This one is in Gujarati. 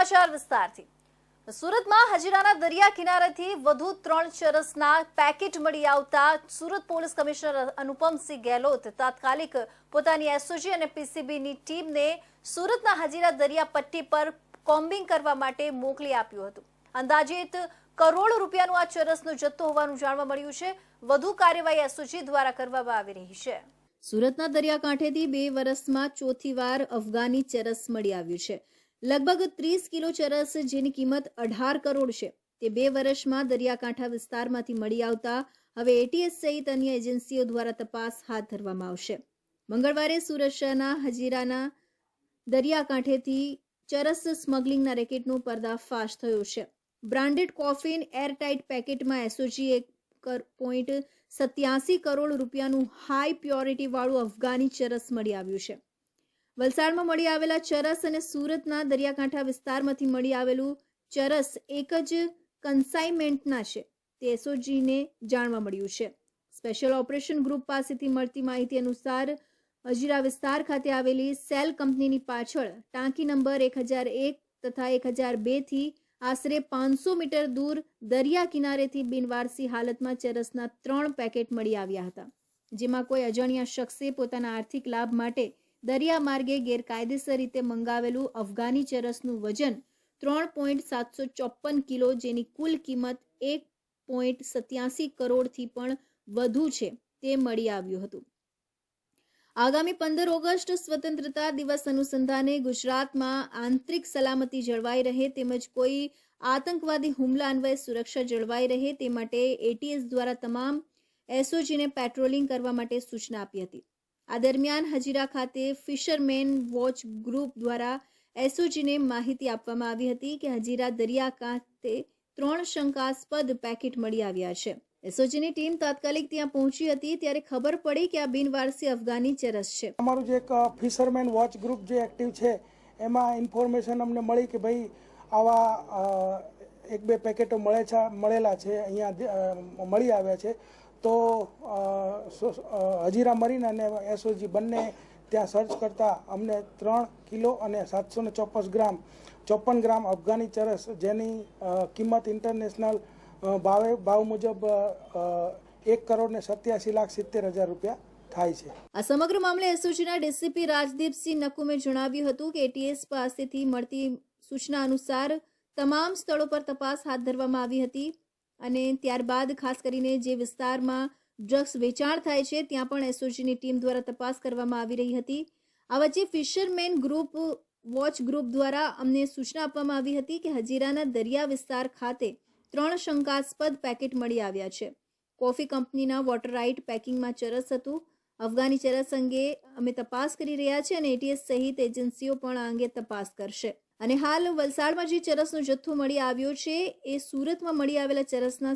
સમાચાર વિસ્તારથી. સુરતમાં હજીરાના દરિયા કિનારેથી વધુ ત્રણ ચરસના પેકેટ મળી આવતા સુરત પોલીસ કમિશનર અનુપમસિંહ ગેહલોત તાત્કાલિક પોતાની એસઓજી અને પીસીબીની ટીમને સુરતના હજીરા દરિયા પટ્ટી પર કોમ્બિંગ કરવા માટે મોકલી આપ્યું હતું. અંદાજિત કરોડ રૂપિયાનું આ ચરસનો જથ્થો હોવાનું જાણવા મળ્યું છે. વધુ કાર્યવાહી એસઓજી દ્વારા કરવામાં આવી રહી છે. સુરતના દરિયાકાંઠેથી બે વર્ષમાં ચોથી વાર અફઘાની ચરસ મળી આવ્યું છે. લગભગ ત્રીસ કિલો ચરસ, જેની કિંમત અઢાર કરોડ છે. તે બે વર્ષમાં દરિયાકાંઠા વિસ્તારમાંથી મળી આવતા હવે એટીએસ સહિત અન્ય એજન્સીઓ દ્વારા તપાસ હાથ ધરવામાં આવશે. મંગળવારે સુરત શહેરના હજીરાના દરિયાકાંઠેથી ચરસ સ્મગલિંગના રેકેટનો પર્દાફાશ થયો છે. બ્રાન્ડેડ કોફીન એરટાઇટ પેકેટમાં એસઓજી એક પોઈન્ટ સત્યાસી કરોડ રૂપિયાનું હાઈ પ્યોરિટીવાળું અફઘાની ચરસ મળી આવ્યું છે. વલસાડમાં મળી આવેલા ચરસ અને સુરતના દરિયાકાંઠા વિસ્તારમાંથી મળી આવેલું ચરસ એક જ કન્સાઇનમેન્ટના છે. તે એસઓજીને જાણવા મળ્યું છે. સ્પેશિયલ ઓપરેશન ગ્રુપ પાસેથી મળતી માહિતી અનુસાર હજીરા વિસ્તાર ખાતે આવેલી સેલ કંપનીની પાછળ ટાંકી નંબર એક હજાર એક તથા એક હજાર બેથી આશરે પાંચસો મીટર દૂર દરિયા કિનારેથી બિનવારસી હાલતમાં ચરસના ત્રણ પેકેટ મળી આવ્યા હતા, જેમાં કોઈ અજાણ્યા શખ્સે પોતાના આર્થિક લાભ માટે દરિયા માર્ગે ગેરકાયદેસર રીતે મંગાવેલું અફઘાની ચરસનું વજન ત્રણ પોઈન્ટ સાતસો ચોપન કિલો, જેની કુલ કિંમત એક પોઈન્ટ સત્યાસી કરોડથી પણ વધુ છે, તે મળી આવ્યું હતું. આગામી પંદર ઓગસ્ટ સ્વતંત્રતા દિવસ અનુસંધાને ગુજરાતમાં આંતરિક સલામતી જળવાઈ રહે તેમજ કોઈ આતંકવાદી હુમલા અન્વયે સુરક્ષા જળવાઈ રહે તે માટે એટીએસ દ્વારા તમામ એસઓજીને પેટ્રોલિંગ કરવા માટે સૂચના આપી હતી. આ દરમિયાન હજીરા ખાતે ફિશરમેન વોચ ગ્રુપ દ્વારા એસઓજીને માહિતી આપવામાં આવી હતી કે હજીરા દરિયા કાંઠે ત્રણ શંકાસ્પદ પેકેટ મળી આવ્યા છે. એસઓજીની ટીમ તાત્કાલિક ત્યાં પહોંચી હતી ત્યારે ખબર પડી કે આ બિનવારસી અફઘાની ચરસ છે. અમારું જે એક ફિશરમેન વોચ ગ્રુપ જે એક્ટિવ છે, એમાં ઇન્ફોર્મેશન અમને મળી કે ભાઈ આવા એક બે પેકેટો મળે છે, મળેલા છે, અહીંયા મળી આવ્યા છે. તો હજીરા મરીન અને એસઓજી બંને ત્યાં સર્ચ કરતા અમને ત્રણ કિલો અને સાતસો ને ચોપન ગ્રામ ચોપન ગ્રામ અફઘાની ચરસ જેની કિંમત ઇન્ટરનેશનલ ભાવે, ભાવ મુજબ એક કરોડ ને સત્યાસી લાખ સિત્તેર હજાર રૂપિયા થાય છે. આ સમગ્ર મામલે એસઓજીના ડીસીપી રાજદીપસિંહ નકુમે જણાવ્યું હતું કે એટીએસ પાસેથી મળતી સૂચના અનુસાર તમામ સ્થળો પર તપાસ હાથ ધરવામાં આવી હતી. અને ત્યારબાદ ખાસ કરીને જે વિસ્તારમાં ડ્રગ્સ વેચાણ થાય છે, ત્યાં પણ એસઓજીની ટીમ દ્વારા તપાસ કરવામાં આવી રહી હતી. આ વચ્ચે ફિશરમેન ગ્રુપ, વોચ ગ્રુપ દ્વારા અમને સૂચના આપવામાં આવી હતી કે હજીરાના દરિયા વિસ્તાર ખાતે ત્રણ શંકાસ્પદ પેકેટ મળી આવ્યા છે. કોફી કંપનીના વોટર રાઇટ પેકિંગમાં ચરસ હતું. અફઘાની ચરસ અંગે અમે તપાસ કરી રહ્યા છીએ અને એટીએસ સહિત એજન્સીઓ પણ આ અંગે તપાસ કરશે. અને હાલ વલસાડમાં જે ચરસનો જથ્થો મળી આવ્યો છે, એ સુરતમાં મળી આવેલા ચરસના